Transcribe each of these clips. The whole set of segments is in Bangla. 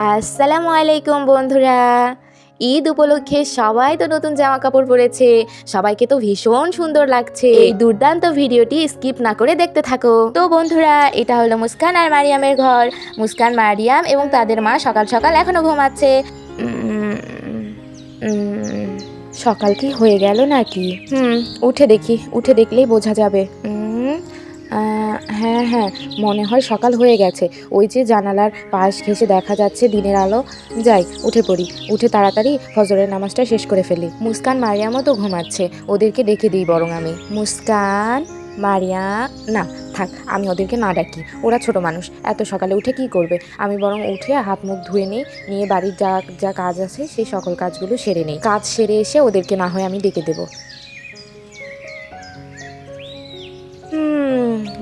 আসসালামু আলাইকুম বন্ধুরা। ঈদ উপলক্ষে সবাই তো নতুন জামা কাপড় পরেছে। সবাইকে তো ভীষণ সুন্দর লাগছে। এই দুর্দান্ত ভিডিওটি স্কিপ না করে দেখতে থাকো। তো বন্ধুরা এটা হলো মুস্কান আর মারিয়ামের ঘর। মুস্কান মারিয়াম এবং তাদের মা সকাল সকাল এখনও ঘুমাচ্ছে। সকাল কি হয়ে গেল নাকি? হুম উঠে দেখি উঠে দেখলেই বোঝা যাবে। আহ, হ্যাঁ হ্যাঁ মনে হয় সকাল হয়ে গেছে। ওই যে জানালার পাশ ঘেঁষে দেখা যাচ্ছে দিনের আলো। যাই, উঠে পড়ি। উঠে তাড়াতাড়ি ফজরের নামাজটা শেষ করে ফেলি। মুস্কান মারিয়ামও তো ঘুমাচ্ছে। ওদেরকে ডেকে দিই বরং আমি। মুস্কান মারিয়া না, থাক, আমি ওদেরকে না ডাকি। ওরা ছোট মানুষ। এত সকালে উঠে কি করবে? আমি বরং উঠে হাত মুখ ধুয়ে নিই, নিয়ে বাড়ির যা যা কাজ আছে সেই সকল কাজগুলো সেরে নেই। কাজ সেরে এসে ওদেরকে না হয় আমি ডেকে দেবো।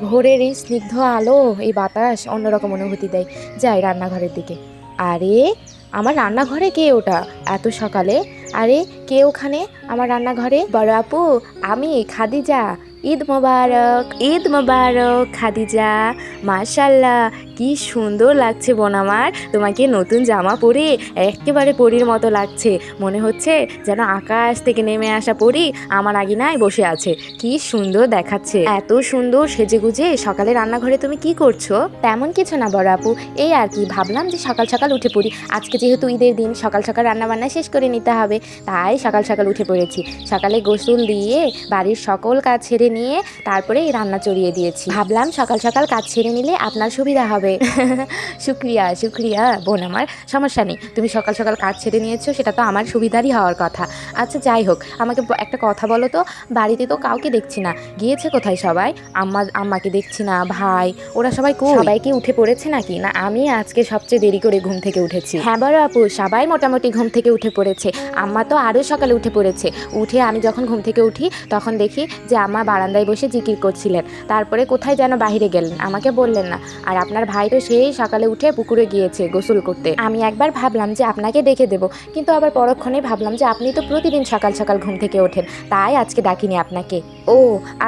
ভোরের এই স্নিগ্ধ আলো, এই বাতাস অন্যরকম অনুভূতি দেয় যাই রান্নাঘরের দিকে। আরে, আমার রান্নাঘরে কে ওটা? এত সকালে? আরে, কে ওখানে? আমার রান্নাঘরে? বড় আপু, আমি, খাদিজা। ঈদ মোবারক ঈদ মোবারক, খাদিজা। মাশাল্লাহ কি সুন্দর লাগছে বোন আমার। তোমাকে নতুন জামা পরে একেবারে পরীর মতো লাগছে। মনে হচ্ছে যেন আকাশ থেকে নেমে আসা পরি আমার আগিনায় বসে আছে। কি সুন্দর দেখাচ্ছে। এত সুন্দর সেজে গুজে সকালে রান্নাঘরে তুমি কি করছ? তেমন কিছু না বড় আপু। এই আর কি, ভাবলাম যে সকাল সকাল উঠে পড়ি। আজকে যেহেতু ঈদের দিন, সকাল সকাল রান্না বান্না শেষ করে নিতে হবে, তাই সকাল সকাল উঠে পড়েছি। সকালে গোসল দিয়ে বাড়ির সকল কাজ ছেড়ে নিয়ে তারপরে রান্না চড়িয়ে দিয়েছি। ভাবলাম সকাল সকাল কাজ ছেড়ে নিলে আপনার সুবিধা হবে। শুক্রিয়া শুক্রিয়া বোন আমার। সমস্যা নেই তুমি সকাল সকাল কাজ ছেড়ে নিয়েছো সেটা তো আমার সুবিধারই হওয়ার কথা। আচ্ছা যাই হোক আমাকে একটা কথা বলো তো। বাড়িতে তো কাউকে দেখছি না। গিয়েছে কোথায় সবাই? আম্মা আম্মাকে দেখছি না ভাই ওরা সবাই কো সবাই কি উঠে পড়েছে নাকি? না আমি আজকে সবচেয়ে দেরি করে ঘুম থেকে উঠেছি। হ্যাঁ বড় আপু সবাই মোটামুটি ঘুম থেকে উঠে পড়েছে। আম্মা তো আরও সকালে উঠে পড়েছে। উঠে আমি যখন ঘুম থেকে উঠি তখন দেখি যে আম্মা বারান্দায় বসে জিকির করছিলেন। তারপরে কোথায় যেন বাইরে গেলেন আমাকে বললেন না। আর আপনার ভাই তো সেই সকালে উঠে পুকুরে গিয়েছে গোসল করতে। আমি একবার ভাবলাম যে আপনাকে ডেকে দেবো, কিন্তু আবার পরক্ষণে ভাবলাম যে আপনি তো প্রতিদিন সকাল সকাল ঘুম থেকে ওঠেন, তাই আজকে ডাকিনি আপনাকে। ও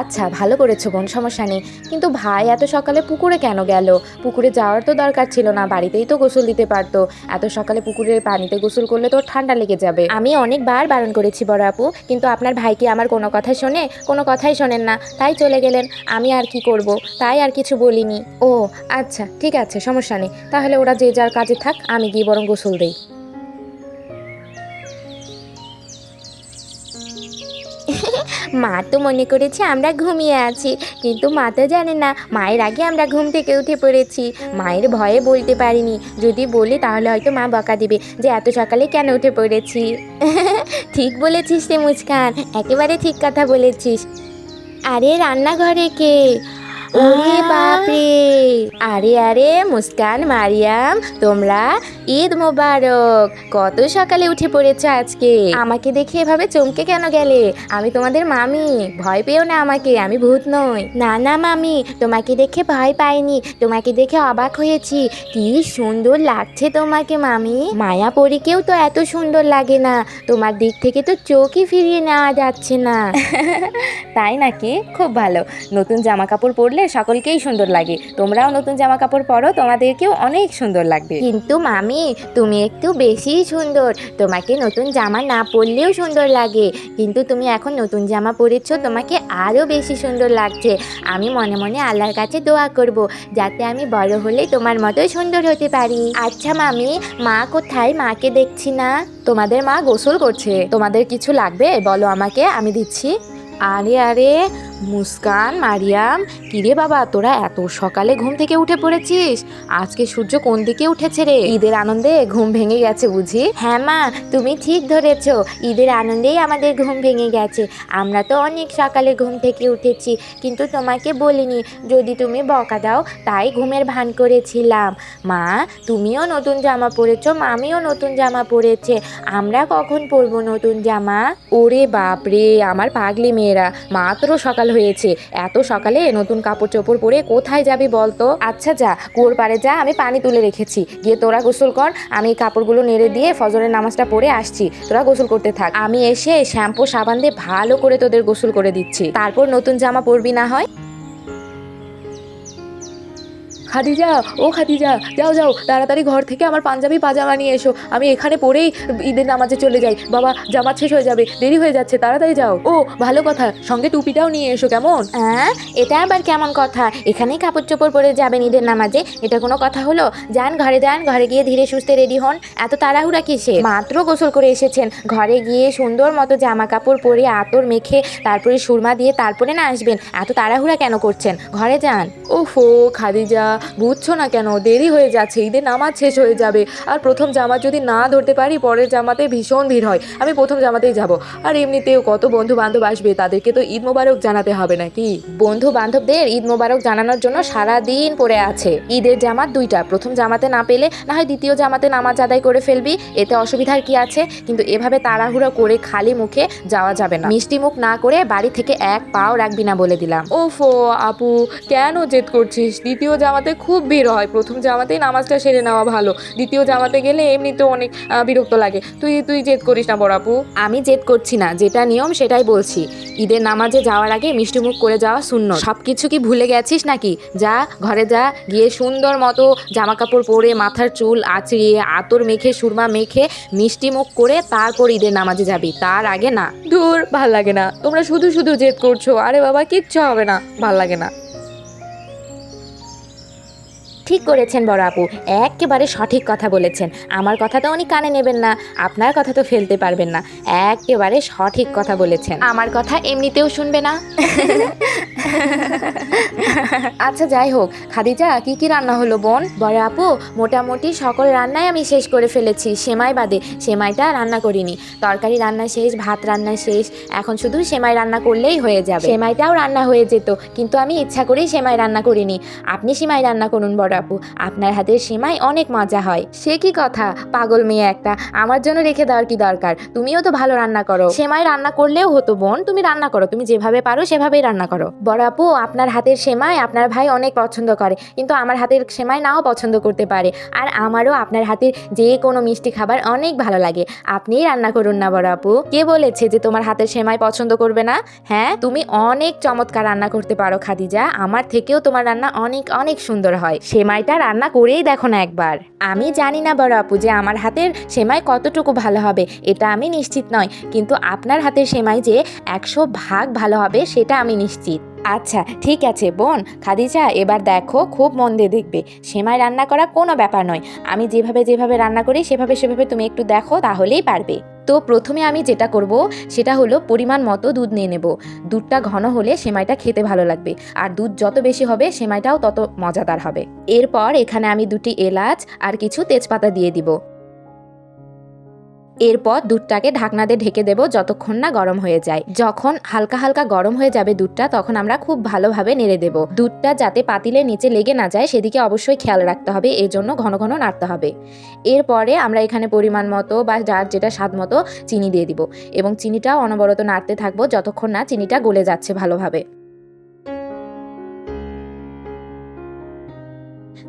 আচ্ছা ভালো করেছ বোন, সমস্যা নেই। কিন্তু ভাই এত সকালে পুকুরে কেন গেল? পুকুরে যাওয়ার তো দরকার ছিল না, বাড়িতেই তো গোসল দিতে পারতো। এত সকালে পুকুরের পানিতে গোসল করলে তো ঠান্ডা লেগে যাবে। আমি অনেকবার বারণ করেছি বড় আপু, কিন্তু আপনার ভাই কি আমার কোনো কথা শোনে, কোনো কথাই শোনেন না। তাই চলে গেলেন, আমি আর কি করব? তাই আর কিছু বলিনি। ও আচ্ছা। ঠিক আছে, সমস্যা নেই। তাহলে ওরা যে যার কাজে থাক, আমি গিয়ে বরং গোসল দেই। মা তো মনে করেছে আমরা ঘুমিয়ে আছি, কিন্তু মা তো জানে না, মায়ের আগে আমরা ঘুম থেকে উঠে পড়েছি। মায়ের ভয়ে বলতে পারিনি, যদি বলি তাহলে হয়তো মা বকা দিবে, যে এত সকালে কেন উঠে পড়েছি? ঠিক বলেছিস রে মুস্কান একেবারে ঠিক কথা বলেছিস। আরে রান্নাঘরে কে? ওরে বাপরে। আরে আরে, মুস্কান মারিয়াম, তোমরা ঈদ মোবারক। কত সকালে উঠে পড়েছ আজকে? আমাকে দেখে এভাবে চমকে কেন গেলে? আমি তোমাদের মামি। ভয় পেও না আমাকে, আমি ভূত নই। না না, মামি, তোমাকে দেখে ভয় পাইনি, তোমাকে দেখে অবাক হয়েছি। কি সুন্দর লাগছে তোমাকে, মামি। মায়া পরীকেও তো এত সুন্দর লাগে না। তোমার দিক থেকে তো চোখই ফিরিয়ে নেওয়া যাচ্ছে না। তাই নাকি? খুব ভালো। নতুন জামা কাপড় পরলে সকলকেই সুন্দর লাগে। তোমরাও নতুন জামা কাপড় পরো, তোমাদেরকেও অনেক সুন্দর লাগবে। কিন্তু মামি, তুমি একটু বেশি সুন্দর। তোমাকে নতুন জামা না পরলেও সুন্দর লাগে। কিন্তু তুমি এখন নতুন জামা পরেছো, তোমাকে আরও বেশি সুন্দর লাগছে। আমি মনে মনে আল্লাহর কাছে দোয়া করব, যাতে আমি বড় হলে তোমার মতো সুন্দর হতে পারি। আচ্ছা মামি, মা কোথায়? মাকে দেখছি না। তোমাদের মা গোসল করছে। তোমাদের কিছু লাগবে? বলো আমাকে, আমি দিচ্ছি। আরে আরে মুস্কান, মারিয়াম, কিরে বাবা, তোরা এত সকালে ঘুম থেকে উঠে পড়েছিস? আজকে সূর্য কোন দিকে উঠেছে রে? ঈদের আনন্দে ঘুম ভেঙে গেছে বুঝি? হ্যাঁ মা, তুমি ঠিক ধরেছো। ঈদের আনন্দেই আমাদের ঘুম ভেঙে গেছে। আমরা তো অনেক সকালে ঘুম থেকে উঠেছি, কিন্তু তোমাকে বলিনি, যদি তুমি বকা দাও, তাই ঘুমের ভান করেছিলাম। মা, তুমিও নতুন জামা পরেছো, মামিও নতুন জামা পরেছে। আমরা কখন পরবো নতুন জামা? ওরে বাপরে, আমার পাগলি মেয়েরা, মাত্র সকাল হয়েছে। এত সকালে নতুন কাপড় চোপড় পরে কোথায় যাবি বলতো? আচ্ছা যা, কুয়োর পাড়ে যা, আমি পানি তুলে রেখেছি। গিয়ে তোরা গোসল কর, আমি কাপড়গুলো নেড়ে দিয়ে ফজরের নামাজটা পড়ে আসছি। তোরা গোসল করতে থাক। আমি এসে শ্যাম্পু, সাবান দিয়ে ভালো করে তোদের গোসল করে দিচ্ছি। তারপর নতুন জামা পরবি না হয়? খাদিজা ও খাদিজা যাও যাও তাড়াতাড়ি ঘর থেকে আমার পাঞ্জাবি পাজামা নিয়ে এসো। আমি এখানে পরেই ঈদের নামাজে চলে যাই। বাবা জামা শেষ হয়ে যাবে দেরি হয়ে যাচ্ছে তাড়াতাড়ি যাও। ও ভালো কথা সঙ্গে টুপিটাও নিয়ে এসো কেমন? হ্যাঁ এটা আবার কেমন কথা? এখানেই কাপড় চোপড় পরে যাবেন ঈদের নামাজে? এটা কোনো কথা হলো? যান ঘরে যান ঘরে গিয়ে ধীরে সুস্থে রেডি হন। এত তাড়াহুড়া কিসে? মাত্র গোসল করে এসেছেন। ঘরে গিয়ে সুন্দর মতো জামা কাপড় পরে আতর মেখে তারপরে সুরমা দিয়ে তারপরে না আসবেন। এত তাড়াহুড়া কেন করছেন? ঘরে যান। ওফো খাদিজা বুঝছ না কেন? দেরি হয়ে যাচ্ছে ঈদের নামাজ শেষ হয়ে যাবে। আর প্রথম জামা যদি না ধরতে পারি, পরের জামাতে ভীষণ ভিড় হয়। আমি প্রথম জামাতেই যাব। আর এমনিতেও কত বন্ধু বান্ধব আসবে, তাদেরকে তো ঈদ মোবারক জানাতে হবে নাকি? বন্ধু বান্ধবদের ঈদ মোবারক জানানোর জন্য সারা দিন পড়ে আছে। ঈদের জামাত দুইটা, প্রথম জামাতে না পেলে না হয় দ্বিতীয় জামাতে নামাজ আদায় করে ফেলবি, এতে অসুবিধার কি আছে? কিন্তু এভাবে তাড়াহুড়ো করে খালি মুখে যাওয়া যাবে না। মিষ্টি মুখ না করে বাড়ি থেকে এক পাও রাখবি না বলে দিলাম। ওফো আপু, কেন জেদ করছিস? দ্বিতীয় জামাতে খুব ভিড় হয়। প্রথম জামাতেই নামাজটা সেরে নেওয়া ভালো। দ্বিতীয় জামাতে গেলে এমনিতেও অনেক বিরক্ত লাগে। তুই তুই জেদ করিস না বড় আপু। আমি জেদ করছি না। যেটা নিয়ম সেটাই বলছি। ঈদের নামাজে যাওয়ার আগে মিষ্টি মুখ করে যাওয়া শূন্য সব কিছু কি ভুলে গেছিস নাকি? যা ঘরে যা গিয়ে সুন্দর মতো জামা কাপড় পরে মাথার চুল আঁচড়িয়ে আতর মেখে সুরমা মেখে মিষ্টি মুখ করে তারপর ঈদের নামাজে যাবি। তার আগে না। দূর ভালো লাগে না। তোমরা শুধু শুধু জেদ করছ। আরে বাবা কিচ্ছু হবে না। ভালো লাগে না। ঠিক করেছেন বড় আপু। একেবারে সঠিক কথা বলেছেন। আমার কথা তো উনি কানে নেবেন না আপনার কথা তো ফেলতে পারবেন না। একেবারে সঠিক কথা বলেছেন। আমার কথা এমনিতেও শুনবে না। আচ্ছা যাই হোক। খাদিজা কি কি রান্না হলো বোন? বড় আপু মোটামুটি সকল রান্নাই আমি শেষ করে ফেলেছি সেমাই বাদে। সেমাইটা রান্না করিনি। তরকারি রান্না শেষ ভাত রান্না শেষ। এখন শুধু সেমাই রান্না করলেই হয়ে যাবে। সেমাইটাও রান্না হয়ে যেত কিন্তু আমি ইচ্ছা করেই সেমাই রান্না করিনি। আপনি সেমাই রান্না করুন বড় আপু আপনার হাতের সেমাই অনেক মজা হয়। সে কি কথা? পাগল মেয়ে একটা, আমার জন্য রেখে দেওয়ার কি দরকার? তুমিও তো ভালো রান্না করো। সেমাই রান্না করলেও হতো বোন, তুমি রান্না করো, তুমি যেভাবে পারো সেভাবেই রান্না করো। বড় আপু, আপনার হাতের সেমাই আপনার ভাই অনেক পছন্দ করে, কিন্তু আমার হাতের সেমাই নাও পছন্দ করতে পারে। আর আমারও আপনার হাতের যে কোনো মিষ্টি খাবার অনেক ভালো লাগে। আপনিই রান্না করুন না বড় আপু। কে বলেছে যে তোমার হাতের সেমাই পছন্দ করবে না? হ্যাঁ তুমি অনেক চমৎকার রান্না করতে পারো খাদিজা। আমার থেকেও তোমার রান্না অনেক অনেক সুন্দর হয়। সেমাইটা রান্না করেই দেখো না একবার। আমি জানি না বড় আপু যে আমার হাতের সেমাই কতটুকু ভালো হবে, এটা আমি নিশ্চিত নয়। কিন্তু আপনার হাতের সেমাই যে একশো ভাগ ভালো হবে, সেটা আমি নিশ্চিত। আচ্ছা ঠিক আছে, বোন, খাদিজা, এবার দেখো, খুব মন দিয়ে দেখবে। সেমাই রান্না করা কোনো ব্যাপার নয়। আমি যেভাবে যেভাবে রান্না করি, সেভাবে সেভাবে তুমি একটু দেখো, তাহলেই পারবে। তো প্রথমে আমি যেটা করব, সেটা হলো পরিমাণ মতো দুধ নিয়ে নেব। দুধটা ঘন হলে সেমাইটা খেতে ভালো লাগবে। আর দুধ যত বেশি হবে, সেমাইটাও তত মজাদার হবে। এরপর এখানে আমি দুটি এলাচ আর কিছু তেজপাতা দিয়ে দিব। এরপর দুধটাকে ঢাকনা দিয়ে ঢেকে দেবো যতক্ষণ না গরম হয়ে যায়। যখন হালকা হালকা গরম হয়ে যাবে দুধটা, তখন আমরা খুব ভালোভাবে নেড়ে দেব। দুধটা যাতে পাতিলের নিচে লেগে না যায়, সেদিকে অবশ্যই খেয়াল রাখতে হবে এর জন্য ঘন ঘন নাড়তে হবে। এরপরে আমরা এখানে পরিমাণ মতো বা যার যেটা স্বাদ মতো চিনি দিয়ে দিব এবং চিনিটাও অনবরত নাড়তে থাকব যতক্ষণ না চিনিটা গলে যাচ্ছে ভালোভাবে।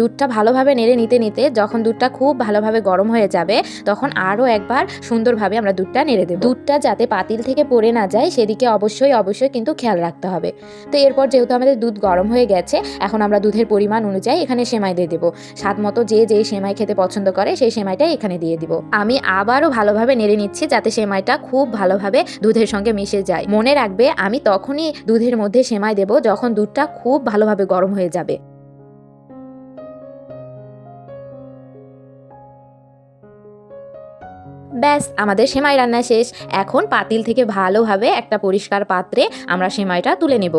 দুধটা ভালোভাবে নেড়ে নিতে নিতে যখন দুধটা খুব ভালোভাবে গরম হয়ে যাবে, তখন আরও একবার সুন্দরভাবে আমরা দুধটা নেড়ে দেবো। দুধটা যাতে পাতিল থেকে পড়ে না যায়, সেদিকে অবশ্যই অবশ্যই কিন্তু খেয়াল রাখতে হবে। তো এরপর যেহেতু আমাদের দুধ গরম হয়ে গেছে, এখন আমরা দুধের পরিমাণ অনুযায়ী এখানে সেমাই দিয়ে দেবো। স্বাদ মতো যে যেই সেমাই খেতে পছন্দ করে, সেই সেমাইটাই এখানে দিয়ে দিব। আমি আবারও ভালোভাবে নেড়ে নিচ্ছি যাতে সেমাইটা খুব ভালোভাবে দুধের সঙ্গে মিশে যায়। মনে রাখবে, আমি তখনই দুধের মধ্যে সেমাই দেব যখন দুধটা খুব ভালোভাবে গরম হয়ে যাবে। ব্যাস, আমাদের সেমাই রান্না শেষ। এখন পাতিল থেকে ভালোভাবে একটা পরিষ্কার পাত্রে আমরা সেমাইটা তুলে নেব।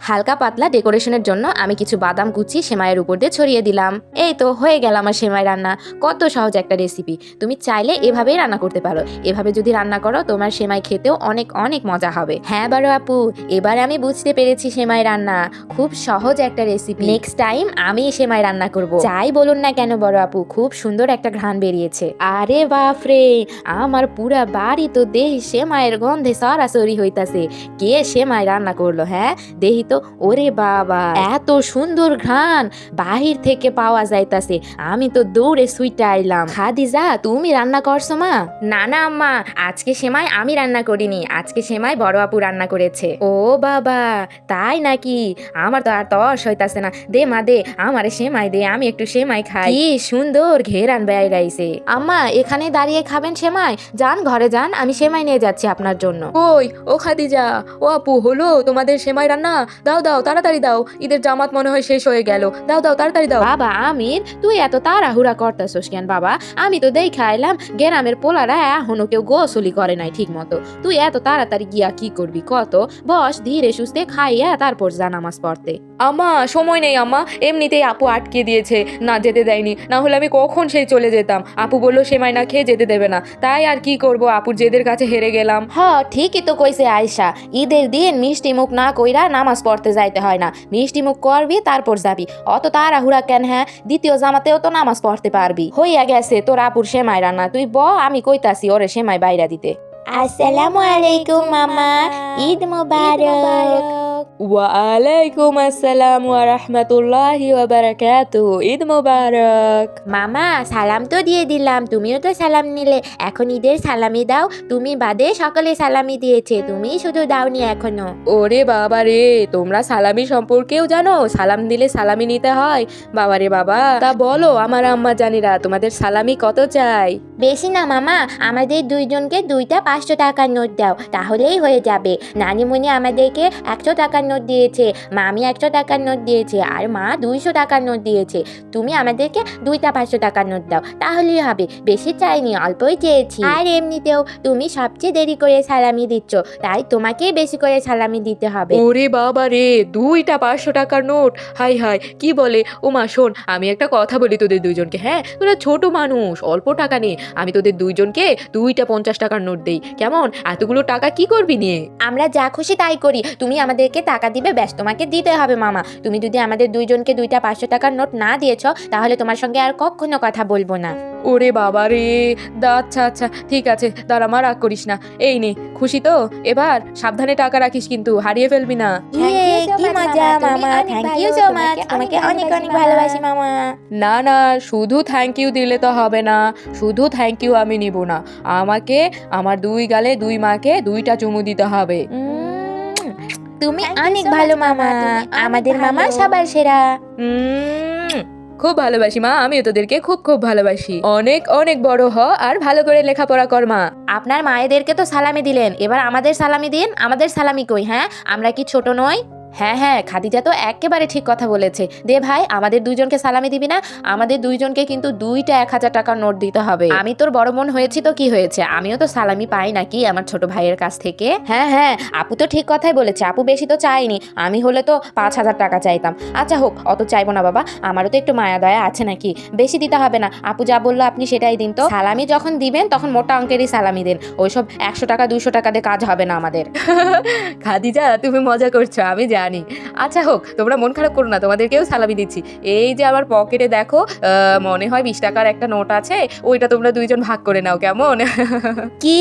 হালকা পাতলা ডেকোরেশনের জন্য আমি কিছু বাদাম কুচি সেমাইয়ের উপর দিয়ে ছড়িয়ে দিলাম। এই তো, হয়ে গেল আমার সেমাই রান্না। কত সহজ একটা রেসিপি তুমি চাইলে এভাবেই রান্না করতে পারো। এভাবে যদি রান্না করো, তোমার সেমাই খেতেও অনেক অনেক মজা হবে। হ্যাঁ বারো আপু, এবার আমি বুঝতে পেরেছি সেমাই রান্না। খুব সহজ একটা রেসিপি নেক্সট টাইম আমি সেমাই রান্না করব। যাই বলুন না কেন, বড় আপু, খুব সুন্দর একটা ঘ্রাণ বেরিয়েছে। আরে বাপরে, আমার পুরা বাড়ি তো দেহি সেমাইয়ের গন্ধে সরাসরি হইতাছে। কে সেমাই রান্না করল হ্যাঁ? দেহি তো ওরে বাবা, এত সুন্দর ঘ্রাণ। বাহির থেকে পাওয়া যাইতাছে। আমি তো দৌড়ে সুইটা আইলাম। খাদিজা, তুমি রান্না করছ মা? না না আম্মা, আজকে সেমাই আমি রান্না করিনি। আজকে সেমাই বড় আপু রান্না করেছে। ও বাবা, তাই নাকি? আমার তো আর তস হইতাছে না। দে মা, দে, আমারে সেমাই দে, আমি একটু সেমাই খাই। কি সুন্দর ঘেরান বেড়াই রাইছে। আম্মা, এখানে দাঁড়িয়ে খাবেন সেমাই? যান, ঘরে যান, আমি সেমাই নিয়ে যাচ্ছি আপনার জন্য। ওই, ও খাদিজা, ও আপু, হলো তোমাদের সেমাই রান্না? দাও দাও তাড়াতাড়ি দাও। ঈদের জামাত মনে হয় শেষ হয়ে গেল। দাও দাও তাড়াতাড়ি দাও। বাবা আমির তুই এত তাড়াহুড়া করতেছস কেন বাবা? আমি তো দেই খাইলাম গ্রামের পোলারা এখনও কেউ গোসলি করে নাই ঠিক মতো তুই এত তাড়াতাড়ি গিয়া কি করবি কত? বস ধীরে সুস্থে খাইয়া তারপর যা নামাজ পড়তে। আমা সময় নেই আমা এমনিতেই আপু আটকে দিয়েছে। না যেতে দেয়নি। না হলে আমি কখন সেই চলে যেতাম। আপু বলল সেমাই না খেয়ে যেতে দেবে না। তাই আর কি করব? আপুর জেদের কাছে হেরে গেলাম। হ ঠিকই তো কইছে আয়সা ঈদের দিন মিষ্টি মুখ না কইরা নামাজ পড়তে যাইতে হয় না। মিষ্টি মুখ করবি তারপর যাবি। অত তাড়াহুড়া কেন হ্যাঁ? দ্বিতীয় জামাতেও তো নামাজ পড়তে পারবি। হইয়া গেছে তোর আপুর সেমাই রান্না। তুই ব আমি কইতাছি ওরে সেমাই বাইরা দিতে। আসসালামু আলাইকুম মামা। ঈদ মুবারক। ওয়ালাইকুম আসসালাম ওয়া রাহমাতুল্লাহি ওয়া বারাকাতুহু। ঈদ মোবারক। মামা সালাম তো দিয়ে দিলাম তুমিও তো সালাম নিলে। এখন ঈদের সালামি দাও তুমি বাদে সকলে সালামি দিয়েছে তুমি শুধু দাওনি এখনও। ওরে বাবা রে তোমরা সালামি সম্পর্কেও জানো সালাম দিলে সালামি নিতে হয়। বাবা রে বাবা তা বলো আমার আম্মা জানিরা তোমাদের সালামি কত চাই? বেশি না মামা আমাদের দুইজনকে দুইটা পাঁচশো টাকার নোট দাও তাহলেই হয়ে যাবে। নানিমণি আমাদেরকে একশো টাকার নোট দিয়েছে মামি একশো টাকার নোট দিয়েছে আর মা দুইশো টাকার নোট দিয়েছে। তুমি আমাদেরকে দুইটা পাঁচশো টাকার নোট দাও তাহলেই হবে বেশি চাইনি অল্পই চেয়েছি। আর এমনিতেও তুমি সবচেয়ে দেরি করে সালামি দিচ্ছ তাই তোমাকেই বেশি করে সালামি দিতে হবে। ওরে বাবা রে দুইটা পাঁচশো টাকার নোট হাই হাই কি বলে? ও মা শোন আমি একটা কথা বলি তোদের দুইজনকে হ্যাঁ? তোরা ছোট মানুষ অল্প টাকা নিয়ে আমি তোদের দুইজনকে দুইটা পঞ্চাশ টাকার নোট দেই কেমন? এতগুলো টাকা কি করবি নিয়ে? আমরা যা খুশি তাই করি তুমি আমাদেরকে টাকা দিবে ব্যাস তোমাকে দিতে হবে মামা। তুমি যদি আমাদের দুইজনকে দুইটা পাঁচশো টাকার নোট না দিয়েছ তাহলে তোমার সঙ্গে আর কখনো কথা বলব না। ওরে বাবা রে দা আচ্ছা আচ্ছা ঠিক আছে দাঁড়া মা রাগ করিস না। এই নে খুশি তো? এবার সাবধানে টাকা রাখিস কিন্তু হারিয়ে ফেলবি না। কি মজা মামা থ্যাংক ইউ সো মাচ তোমাকে অনেক অনেক ভালোবাসি মামা। না না শুধু থ্যাংক ইউ দিলে তো হবে না। শুধু থ্যাংক ইউ আমি নিব না। আমাকে আমার দুই গালে দুই মাকে দুইটা চুমু দিতে হবে। তুমি অনেক ভালো মামা। আমাদের মামা সবার সেরা। উম, খুব ভালোবাসি মা। আমিও তোদেরকে খুব খুব ভালোবাসি। অনেক অনেক বড় হ আর ভালো করে লেখাপড়া কর মা। আপনার মায়েদেরকে তো সালামি দিলেন। এবার আমাদের সালামি দিন আমাদের সালামি কই হ্যাঁ? আমরা কি ছোট নই? হ্যাঁ হ্যাঁ খাদিজা তো একেবারে ঠিক কথা বলেছে। দে ভাই, আমাদের দুইজনকে সালামি দিবি না? আমাদের দুইজনকে কিন্তু দুইটা এক হাজার টাকার নোট দিতে হবে। আমি তোর বড় মন হয়েছি তো কি হয়েছে? আমিও তো সালামি পাই নাকি আমার ছোট ভাইয়ের কাছ থেকে? হ্যাঁ হ্যাঁ আপু তো ঠিক কথাই বলেছে। আপু বেশি তো চাইনি আমি হলে তো পাঁচ হাজার টাকা চাইতাম। আচ্ছা হোক, অত চাইব না বাবা। আমারও তো একটু মায়া দয়া আছে নাকি? বেশি দিতে হবে না। আপু যা বলল আপনি সেটাই দিন তো। সালামি যখন দিবেন, তখন মোটা অঙ্কেরই সালামি দেন। ওইসব একশো টাকা দুশো টাকা দিয়ে কাজ হবে না আমাদের। খাদিজা, তুমি মজা করছ। আমি জানি। আচ্ছা হোক, তোমরা মন খারাপ করো না, তোমাদেরকেও সালামি দিচ্ছি। এই যে আমার পকেটে দেখো মনে হয় বিশ টাকার একটা নোট আছে, ওইটা তোমরা দুইজন ভাগ করে নাও, কেমন? কি?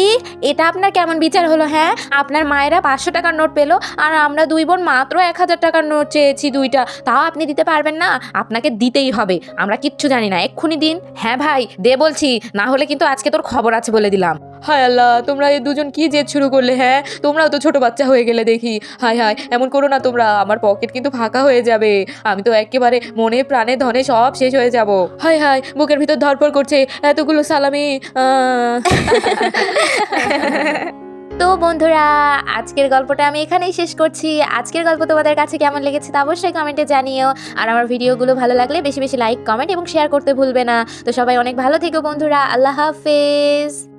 এটা আপনার কেমন বিচার হলো হ্যাঁ? আপনার মায়েরা পাঁচশো টাকার নোট পেল, আর আমরা দুই বোন মাত্র এক হাজার টাকার নোট চেয়েছি দুইটা। তাও আপনি দিতে পারবেন না? আপনাকে দিতেই হবে। আমরা কিচ্ছু জানি না, এক্ষুনি দিন। হ্যাঁ ভাই, দে বলছি। না হলে কিন্তু আজকে তোর খবর আছে বলে দিলাম। হায় আল্লাহ, তোমরা এই দুজন কি জেদ শুরু করলে হ্যাঁ? তোমরাও তো ছোট বাচ্চা হয়ে গেলে দেখি। হায় হায়, এমন করো না তোমরা, আমার পকেট কিন্তু ফাঁকা হয়ে যাবে। আমি তো একেবারে মনে প্রাণে ধনে সব শেষ হয়ে যাব। হায় হায়, বুকের ভিতর ধরপড় করছে এতগুলো সালামি। তো বন্ধুরা, আজকের গল্পটা আমি এখানেই শেষ করছি। আজকের গল্প তোমাদের কাছে কেমন লেগেছে তা অবশ্যই কমেন্টে জানিও। আর আমার ভিডিওগুলো ভালো লাগলে বেশি বেশি লাইক কমেন্ট এবং শেয়ার করতে ভুলবে না। তো সবাই অনেক ভালো থেকো বন্ধুরা, আল্লাহ হাফেজ।